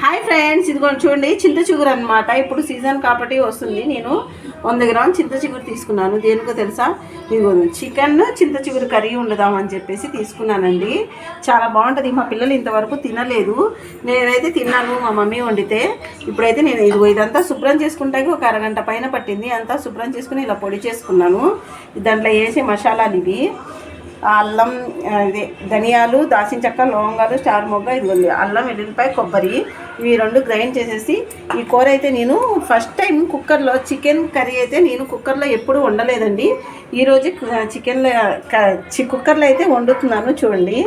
Hi friends ఇదిగోండి చూడండి చింత చిగురు అనమాట ఇప్పుడు సీజన్ కాబట్టి వస్తుంది. నేను వంద గ్రామ్ చింత చిగురు తీసుకున్నాను. దేనికో తెలుసా? ఇది చికెన్ చింత చిగురు కర్రీ వండుదామని చెప్పేసి తీసుకున్నానండి. చాలా బాగుంటుంది. మా పిల్లలు ఇంతవరకు తినలేదు. నేనైతే తిన్నాను మా మమ్మీ వండితే. ఇప్పుడైతే నేను ఇది ఇదంతా శుభ్రం చేసుకుంటాకి ఒక అరగంట పైన పట్టింది. అంతా శుభ్రం చేసుకుని ఇలా పొడి చేసుకున్నాను. దాంట్లో వేసే మసాలాలు ఇవి. అల్లం ఇది ధనియాలు దాచిన చెక్క లవంగాలు స్టార్ మొగ్గ ఇదిగోండి అల్లం వెల్లుల్లిపాయ కొబ్బరి ఇవి రెండు గ్రైండ్ చేసేసి ఈ కూర అయితే నేను ఫస్ట్ టైం కుక్కర్లో చికెన్ కర్రీ అయితే నేను కుక్కర్లో ఎప్పుడు వండలేదండి. ఈరోజు చికెన్లో చి కుక్కర్లో అయితే వండుతున్నాను చూడండి.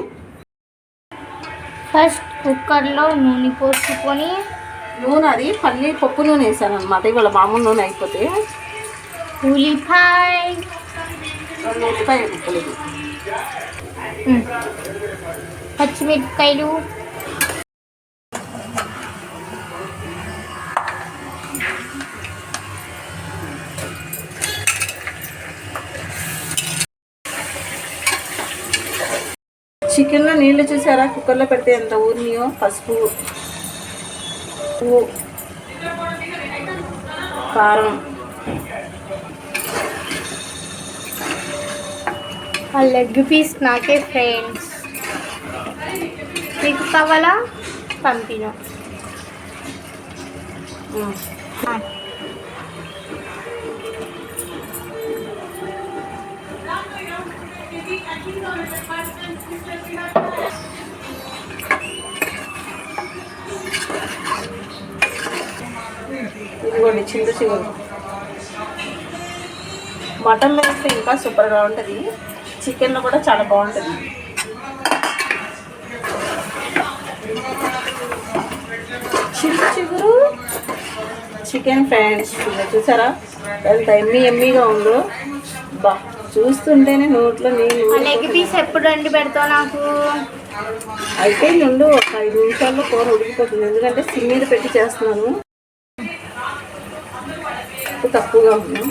ఫస్ట్ కుక్కర్లో నూనె పోసుకొని నూనె అది పల్లి పప్పు నూనె వేసాను అనమాట ఇవాళ మామూలు నూనె అయిపోతే. ఉల్లిపాయ. రెండు ఉల్లిపాయ పచ్చిమిరపకాయలు. చికెన్లో నీళ్ళు చూసారా? కుక్కర్లో పెడితే ఎంత ఊరినియో పసుపు కారం. ఆ లెగ్ పీస్ నాకే ఫ్రెండ్స్. మీకు కావాలా? పంపిన. ఇదిగోండి చింత చిగురు మటన్ వేస్తే ఇంకా సూపర్గా ఉంటుంది. చికెన్లో కూడా చాలా బాగుంటుంది చింత చిగురు చికెన్ ఫ్రెండ్స్ చూసారా? ఎంత ఎమ్మి ఎమ్మిగా ఉందో. బా చూస్తుంటేనే నోట్లో నీళ్ళు లెగ్ పీస్ ఎప్పుడు వండి పెడతావు నాకు? అయితే నుండి ఒక ఐదు నిమిషాల్లో కూర ఉడికిపోతుంది. ఎందుకంటే సిమ్ మీద పెట్టి చేస్తున్నాను. తక్కువగా ఉంది.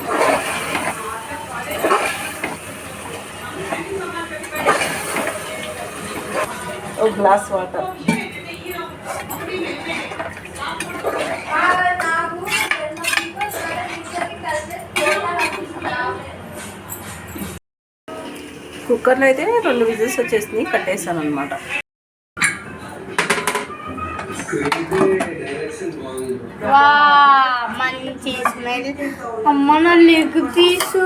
ఒక గ్లాస్ వాటర్. కుక్కర్లో అయితే రెండు విజిల్స్ వచ్చేసినాయి కట్టేసాను అనమాట వా మంచి స్మెల్. అమ్మ నా లెగ్ పీస్.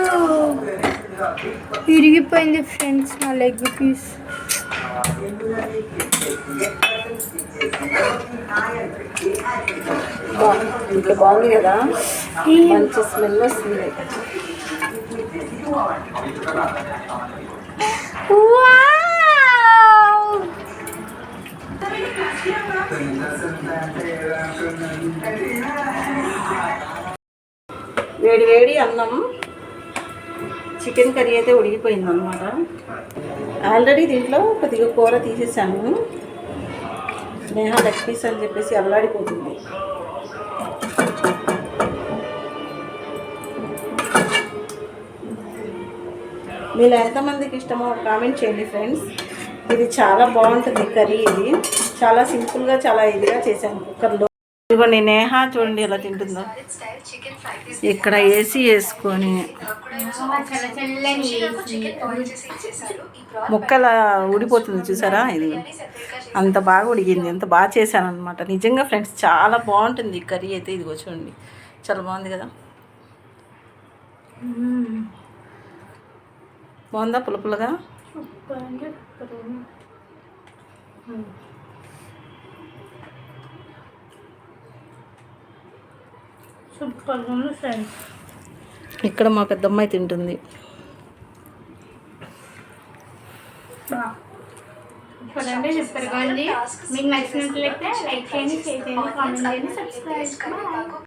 విరిగిపోయింది ఫ్రెండ్స్ నా లెగ్ పీస్. ఇంకా బాగుంది కదా? మంచి స్మెల్ వస్తుంది. వేడి వేడి అన్నం. చికెన్ కర్రీ అయితే ఉడిగిపోయింది అనమాట ఆల్రెడీ దీంట్లో కొద్దిగా కూర తీసేసాను. స్నేహ లెగ్ పీస్ అని చెప్పేసి అల్లాడిపోతుంది. మీరు ఎంతమందికి ఇష్టమో కామెంట్ చేయండి ఫ్రెండ్స్. ఇది చాలా బాగుంటుంది కర్రీ ఇది. చాలా సింపుల్గా చాలా ఇదిగా చేశాను. కుక్కర్లో ఇదిగోండి నేహ చూడండి ఎలా తింటుందో. ఇక్కడ ఏసీ వేసుకొని ముక్కల ఊడిపోతుంది చూసారా ఇది? అంత బాగా ఉడిగింది ఎంత బాగా చేశాను అనమాట నిజంగా ఫ్రెండ్స్ చాలా బాగుంటుంది కర్రీ అయితే ఇదిగో చూడండి. చాలా బాగుంది కదా? బాగుందా పులపులగా సూపర్ ఉంది ఫ్రెండ్స్ ఇక్కడ మా పెద్దమ్మాయి తింటుంది. చూడండి సూపర్గా ఉంది మీకు నచ్చినట్లయితే లైక్ చేయండి షేర్ చేయండి కామెంట్ చేయండి సబ్స్క్రైబ్